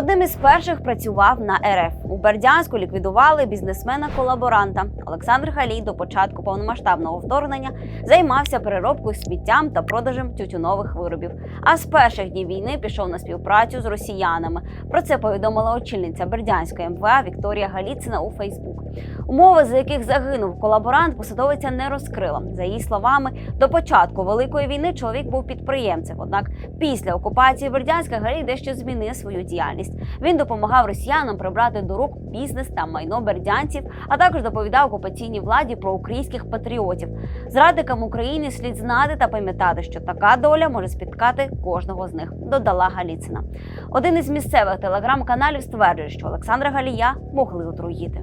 Одним із перших працював на РФ. У Бердянську ліквідували бізнесмена-колаборанта. Олександр Халій до початку повномасштабного вторгнення займався переробкою сміттям та продажем тютюнових виробів. А з перших днів війни пішов на співпрацю з росіянами. Про це повідомила очільниця Бердянської МВА Вікторія Галіцина у Фейсбук. Умови, за яких загинув колаборант, посадовиця не розкрила. За її словами, до початку великої війни чоловік був підприємцем. Однак після окупації Бердянська Галій дещо змінив свою діяльність. Він допомагав росіянам прибрати до рук бізнес та майно бердянців, а також доповідав окупаційній владі про українських патріотів. Зрадникам України слід знати та пам'ятати, що така доля може спіткати кожного з них. Додала Галіцина. Один із місцевих телеграм-каналів стверджує, що Олександра Галія могли отруїти.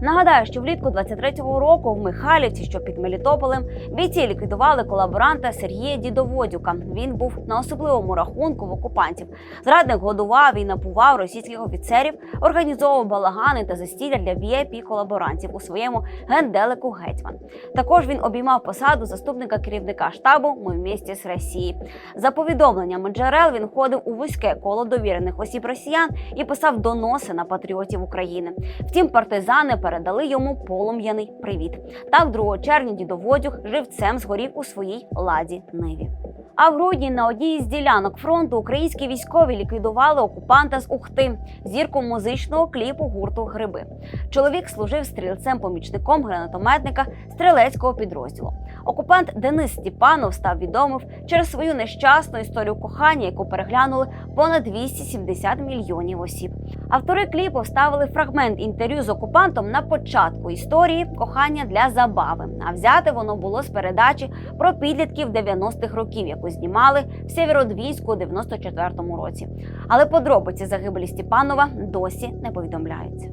Нагадаю, що влітку 23-го року в Михайлівці, що під Мелітополем, бійці ліквідували колаборанта Сергія Дідоводюка. Він був на особливому рахунку в окупантів. Зрадник годував і напував російських офіцерів, організовував балагани та застілля для vip колаборантів у своєму генделику гетьман. Також він обіймав посаду заступника керівника штабу «Ми вместе з Росії. За повідомленнями джерел він входив у вузьке коло довірених осіб росіян і писав доноси на патріотів України. Втім, партизани передали йому полум'яний привіт. Так, 2 червня дідоводюк живцем згорів у своїй ладі Ниві. А в грудні на одній з ділянок фронту українські військові ліквідували окупанта з Ухти, зірку музичного кліпу гурту Гриби. Чоловік служив стрільцем-помічником гранатометника стрілецького підрозділу. Окупант Денис Степанов став відомим через свою нещасну історію кохання, яку переглянули понад 270 мільйонів осіб. Автори кліпу вставили фрагмент інтерв'ю з окупантом на початку історії кохання для забави. А взяте воно було з передачі про підлітків 90-х років, яку знімали в Сєвєродвійську у 94-му році. Але подробиці загибелі Степанова досі не повідомляються.